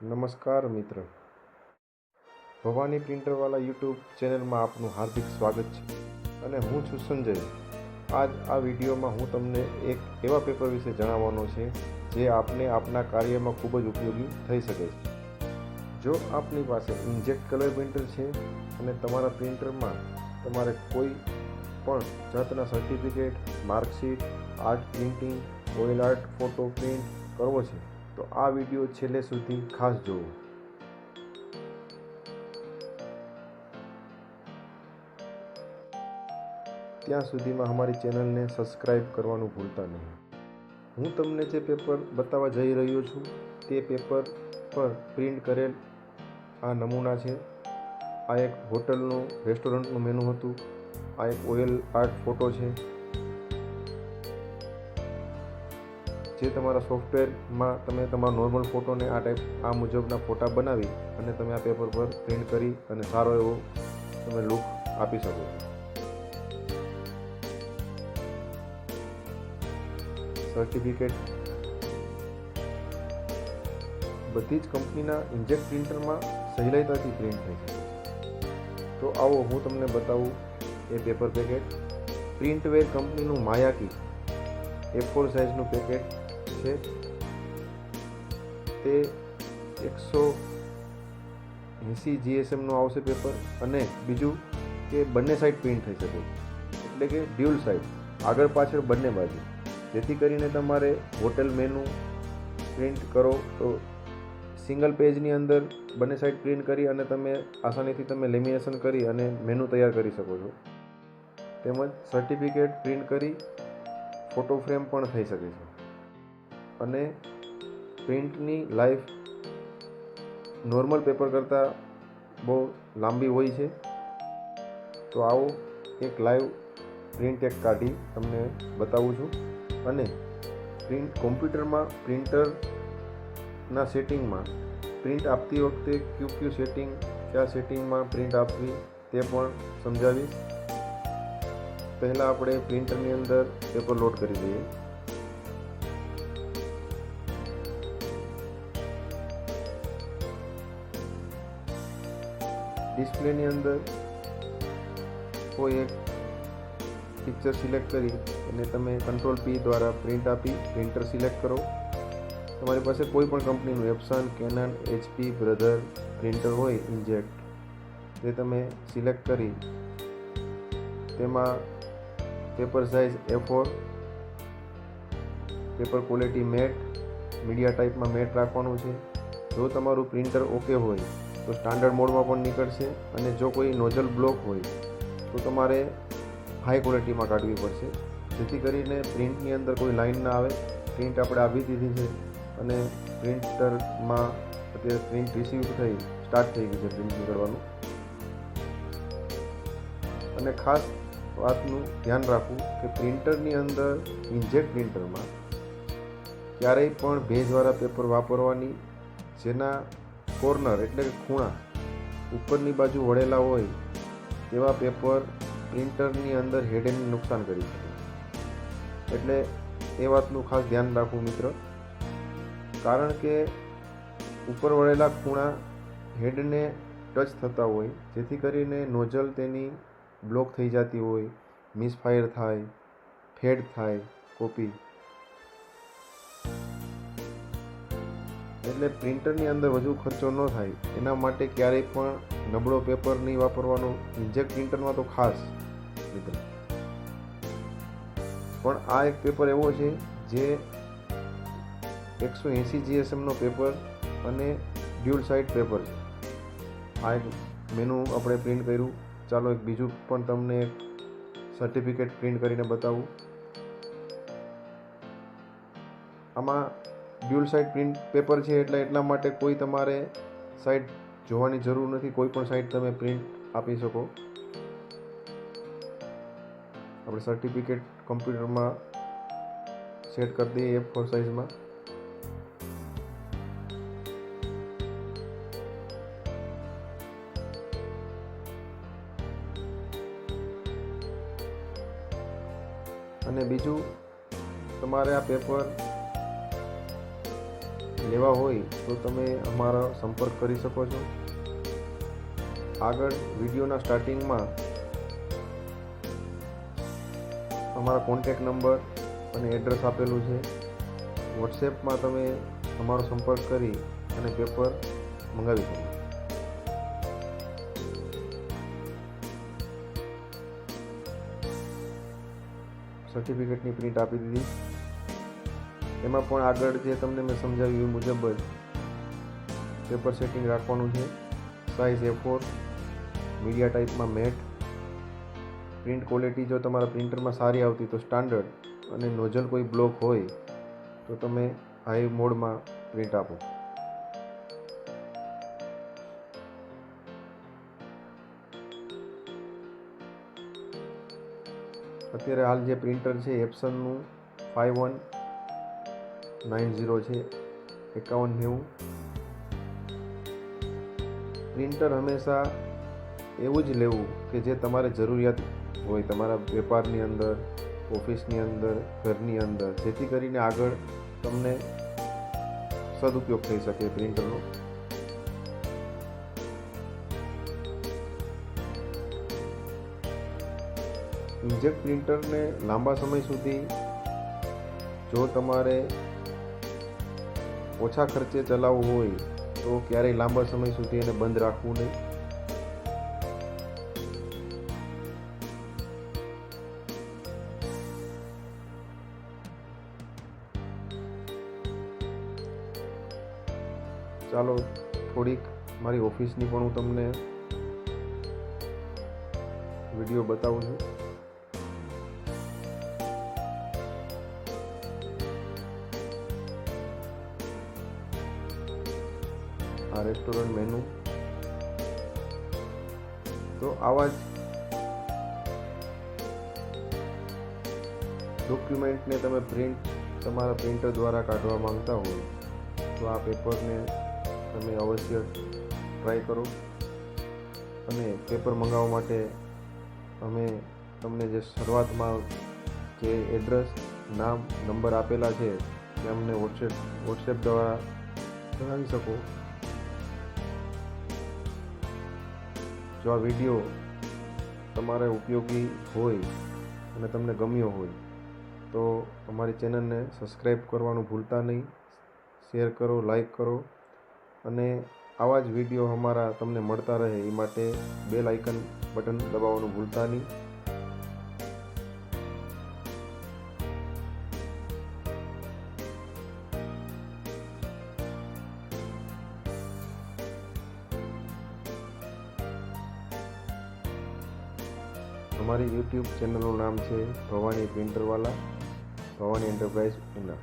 નમસ્કાર મિત્ર. ભવાની પ્રિન્ટરવાલા યુટ્યુબ ચેનલમાં આપનું હાર્દિક સ્વાગત છે અને હું છું સંજય. આજ આ વિડીયોમાં હું તમને એક એવા પેપર વિશે જણાવવાનો છે જે આપને આપના કાર્યમાં ખૂબ જ ઉપયોગી થઈ શકે છે. જો આપની પાસે ઇન્જેક્ટ કલર પ્રિન્ટર છે અને તમારા પ્રિન્ટરમાં તમારે કોઈ પણ જાતના certificate, marksheet, art printing, oil art, photo print કરવો છે તો આ વીડિયો છેલ્લે સુધી ખાસ જોવો. ત્યાં સુધીમાં અમારી ચેનલને સબસ્ક્રાઈબ કરવાનું ભૂલતા નહીં. હું તમને જે પેપર બતાવવા જઈ રહ્યો છું, તે પેપર પર પ્રિન્ટ કરેલ આ નમૂના છે. આ એક હોટલનું, રેસ્ટોરન્ટનું મેનુ હતું. આ એક ઓઇલ આર્ટ ફોટો છે. જે તમારા સોફ્ટવેરમાં તમે તમારા નોર્મલ ફોટોને આ ટાઈપ આ મુજબના ફોટા બનાવી અને તમે આ પેપર પર પ્રિન્ટ કરી અને સારો એવો તમે લુક આપી શકો. સર્ટિફિકેટ બધી જ કંપનીના ઇન્જેક્ટ પ્રિન્ટરમાં સહેલાઈતાથી પ્રિન્ટ થઈ શકે. તો આવો હું તમને બતાવું એ પેપર પેકેટ પ્રિન્ટવેર કંપનીનું માયાકી. એ ફોર સાઇઝનું પેકેટ છે. તે એકસો એંસી જીએસએમનું આવશે પેપર અને બીજું કે બંને સાઈડ પ્રિન્ટ થઈ શકે. એટલે કે ડ્યુલ સાઈડ આગળ પાછળ બંને બાજુ. જેથી કરીને તમારે હોટેલ મેનુ પ્રિન્ટ કરો તો સિંગલ પેજની અંદર બંને સાઈડ પ્રિન્ટ કરી અને તમે આસાનીથી તમે લેમિનેશન કરી અને મેનુ તૈયાર કરી શકો છો. તેમજ સર્ટિફિકેટ પ્રિન્ટ કરી ફોટો ફ્રેમ પણ થઈ શકે છે. અને પ્રિન્ટની લાઈફ નોર્મલ પેપર કરતાં બહુ લાંબી હોય છે. તો આવો એક લાઈવ પ્રિન્ટ એક કાઢી તમને બતાવું છું. અને પ્રિન્ટ કોમ્પ્યુટરમાં પ્રિન્ટરના સેટિંગમાં પ્રિન્ટ આપતી વખતે ક્યુ ક્યુ સેટિંગ, કયા સેટિંગમાં પ્રિન્ટ આપવી તે પણ સમજાવીશ. પહેલાં આપણે પ્રિન્ટરની અંદર પેપર લોડ કરી દઈએ. ડિસ્પ્લેની અંદર કોઈ એક પિક્ચર સિલેક્ટ કરી અને તમે કંટ્રોલ પી દ્વારા પ્રિન્ટ આપી પ્રિન્ટર સિલેક્ટ કરો. તમારી પાસે કોઈ પણ કંપનીનું Epson Canon HP brother printer હોય ઇન્જેક્ટ તે તમે સિલેક્ટ કરી. તેમાં paper size A four paper quality matte media ટાઈપમાં matte રાખવાનું છે. જો તમારું પ્રિન્ટર ઓકે હોય તો સ્ટાન્ડર્ડ મોડમાં પણ નીકળશે અને જો કોઈ નોઝલ બ્લોક હોય, તો તમારે હાઈ ક્વોલિટીમાં કાઢવી પડશે. જેથી કરીને પ્રિન્ટની અંદર કોઈ લાઈન ના આવે. પ્રિન્ટ આપણે આવી દીધી છે અને પ્રિન્ટરમાં અત્યારે પ્રિન્ટ રિસીવ થઈ સ્ટાર્ટ થઈ ગયું છે પ્રિન્ટ નીકળવાનું. અને ખાસ વાતનું ધ્યાન રાખવું કે પ્રિન્ટરની અંદર ઇન્જેક્ટ પ્રિન્ટરમાં ક્યારેય પણ ભેજવાળા પેપર વાપરવાની, જેના કોર્નર એટલે કે ખૂણા ઉપરની બાજુ વળેલા હોય તેવા પેપર પ્રિન્ટરની અંદર હેડેને નુકસાન કરી શકે. એટલે એ વાતનું ખાસ ધ્યાન રાખવું મિત્ર. કારણ કે ઉપર વળેલા ખૂણા હેડને ટચ થતા હોય, જેથી કરીને નોઝલ તેની બ્લોક થઈ જતી હોય મિસફાયર થાય ફેડ થાય કોપી એટલે પ્રિન્ટરની અંદર વધુ ખર્ચો ન થાય. એના માટે ક્યારેય પણ નબળો પેપર નહીં વાપરવાનો. ઇન્જેક્ટ પ્રિન્ટરમાં તો ખાસ, મિત્રો. પણ આ એક પેપર એવો છે જે એકસો એંસી જીએસએમનો પેપર અને ડ્યુલ સાઇડ પેપર છે. આ એક મેનુ આપણે પ્રિન્ટ કર્યું. ચાલો એક બીજું પણ તમને એક સર્ટિફિકેટ પ્રિન્ટ કરીને બતાવું. આમાં ડ્યુલ સાઇડ પ્રિન્ટ પેપર છે એટલે એટલા માટે કોઈ તમારે સાઇડ જોવાની જરૂર નથી. કોઈ પણ સાઇડ તમે પ્રિન્ટ આપી શકો. આપણે સર્ટિફિકેટ કમ્પ્યુટરમાં સેટ કરી દઈએ એ ફોર સાઇઝમાં અને બીજું, તમારે આ પેપર એવા હોય તો તમે અમારા સંપર્ક કરી શકો છો. આગળ વિડીયોના સ્ટાર્ટિંગમાં અમારા કોન્ટેક નંબર અને એડ્રેસ આપેલું છે. વોટ્સએપમાં તમે અમારો સંપર્ક કરી અને પેપર મંગાવી શકો. સર્ટિફિકેટની પ્રિન્ટ આપી દીધી. એમાં પણ આગળ જે તમને મેં સમજાવ્યું એ મુજબ જ પેપર સેટિંગ રાખવાનું છે. સાઇઝ એ ફોર મીડિયા ટાઈપમાં મેટ પ્રિન્ટ ક્વોલિટી જો તમારા પ્રિન્ટરમાં સારી આવતી તો સ્ટાન્ડર્ડ અને નોઝલ કોઈ બ્લોક હોય તો તમે હાઈ મોડમાં પ્રિન્ટ આપો. અત્યારે હાલ જે પ્રિન્ટર છે એપ્સનનું ફાઇવ વન નાઇન ઝીરો છે, એકાવન નેવું. પ્રિન્ટર હંમેશા એવું જ લેવું કે જે તમારે જરૂરિયાત હોય, તમારા વેપારની અંદર, ઓફિસની અંદર, ઘરની અંદર. જેથી કરીને આગળ તમને સદુપયોગ થઈ શકે પ્રિન્ટરનો ઇન્જેક્ટ પ્રિન્ટરને લાંબા સમય સુધી જો તમારે ઓછા ખર્ચે ચલાવવું હોય તો ક્યારેય લાંબા સમય સુધી એને બંધ રાખવું નહીં. ચાલો, થોડીક મારી ઓફિસની પણ હું તમને વીડિયો બતાવું છું. આ રેસ્ટોરન્ટ મેનુ તો આવા જ ડોક્યુમેન્ટને તમે પ્રિન્ટ તમારા પ્રિન્ટર દ્વારા કાઢવા માંગતા હોય, તો આ પેપરને તમે અવશ્ય ટ્રાય કરો. અને પેપર મંગાવવા માટે અમે તમને જે શરૂઆતમાં જે એડ્રેસ નામ નંબર આપેલા છે તે અમને વોટ્સએપ વોટ્સએપ દ્વારા જણાવી શકો. જો આ વીડિયો તમારે ઉપયોગી હોય અને તમને ગમ્યો હોય, તો અમારી ચેનલને સબસ્ક્રાઈબ કરવાનું ભૂલતા નહીં. શેર કરો લાઈક કરો અને આવા જ વીડિયો અમારા તમને મળતા રહે. એ માટે બેલ આઇકન બટન દબાવવાનું ભૂલતા નહીં. અમારી યુટ્યુબ ચેનલનું નામ છે ભવાની પ્રિન્ટરવાલા ભવાની એન્ટરપ્રાઇઝ ઉના